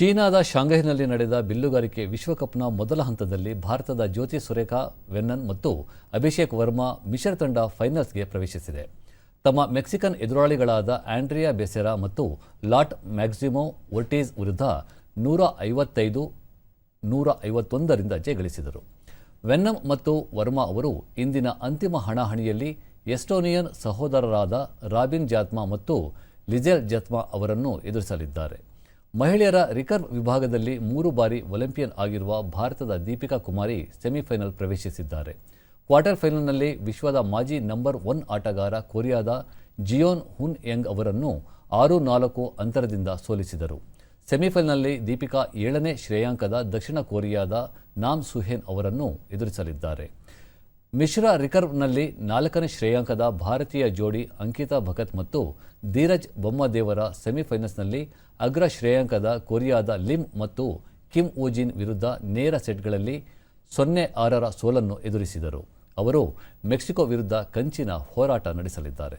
ಚೀನಾದ ಶಾಂಘೈನಲ್ಲಿ ನಡೆದ ಬಿಲ್ಲುಗಾರಿಕೆ ವಿಶ್ವಕಪ್ನ ಮೊದಲ ಹಂತದಲ್ಲಿ ಭಾರತದ ಜ್ಯೋತಿ ಸುರೇಖಾ, ವೆನ್ನನ್ ಮತ್ತು ಅಭಿಷೇಕ್ ವರ್ಮಾ ಮಿಶ್ರ ತಂಡ ಫೈನಲ್ಸ್ಗೆ ಪ್ರವೇಶಿಸಿದೆ. ತಮ್ಮ ಮೆಕ್ಸಿಕನ್ ಎದುರಾಳಿಗಳಾದ ಆಂಡ್ರಿಯಾ ಬೆಸೆರಾ ಮತ್ತು ಲಾಟ್ ಮ್ಯಾಕ್ಸಿಮೋ ಒರ್ಟೀಸ್ ವಿರುದ್ಧ ನೂರ ಐವತ್ತೈದು, ನೂರ ಐವತ್ತೊಂದರಿಂದ ಜಯಗಳಿಸಿದರು. ವೆನ್ನಮ್ ಮತ್ತು ವರ್ಮಾ ಅವರು ಇಂದಿನ ಅಂತಿಮ ಹಣಾಹಣಿಯಲ್ಲಿ ಎಸ್ಟೋನಿಯನ್ ಸಹೋದರರಾದ ರಾಬಿನ್ ಜಾತ್ಮಾ ಮತ್ತು ಲಿಜೆಲ್ ಜತ್ಮಾ ಅವರನ್ನು ಎದುರಿಸಲಿದ್ದಾರೆ. ಮಹಿಳೆಯರ ರಿಕರ್ವ್ ವಿಭಾಗದಲ್ಲಿ ಮೂರು ಬಾರಿ ಒಲಿಂಪಿಯನ್ ಆಗಿರುವ ಭಾರತದ ದೀಪಿಕಾ ಕುಮಾರಿ ಸೆಮಿಫೈನಲ್ ಪ್ರವೇಶಿಸಿದ್ದಾರೆ. ಕ್ವಾರ್ಟರ್ ಫೈನಲ್ನಲ್ಲಿ ವಿಶ್ವದ ಮಾಜಿ ನಂಬರ್ ಒನ್ ಆಟಗಾರ ಕೊರಿಯಾದ ಜಿಯೋನ್ ಹುನ್ ಯಂಗ್ ಅವರನ್ನು ಆರು ನಾಲ್ಕು ಅಂತರದಿಂದ ಸೋಲಿಸಿದರು. ಸೆಮಿಫೈನಲ್ನಲ್ಲಿ ದೀಪಿಕಾ ಏಳನೇ ಶ್ರೇಯಾಂಕದ ದಕ್ಷಿಣ ಕೊರಿಯಾದ ನಾಮ್ ಸುಹೇನ್ ಅವರನ್ನು ಎದುರಿಸಲಿದ್ದಾರೆ. ಮಿಶ್ರ ರಿಕರ್ವ್ನಲ್ಲಿ ನಾಲ್ಕನೇ ಶ್ರೇಯಾಂಕದ ಭಾರತೀಯ ಜೋಡಿ ಅಂಕಿತಾ ಭಗತ್ ಮತ್ತು ಧೀರಜ್ ಬೊಮ್ಮದೇವರ ಸೆಮಿಫೈನಲ್ಸ್ನಲ್ಲಿ ಅಗ್ರ ಶ್ರೇಯಾಂಕದ ಕೊರಿಯಾದ ಲಿಮ್ ಮತ್ತು ಕಿಮ್ ಓಜಿನ್ ವಿರುದ್ಧ ನೇರ ಸೆಟ್ಗಳಲ್ಲಿ ಸೊನ್ನೆ ಆರರ ಸೋಲನ್ನು ಎದುರಿಸಿದರು. ಅವರು ಮೆಕ್ಸಿಕೋ ವಿರುದ್ಧ ಕಂಚಿನ ಹೋರಾಟ ನಡೆಸಲಿದ್ದಾರೆ.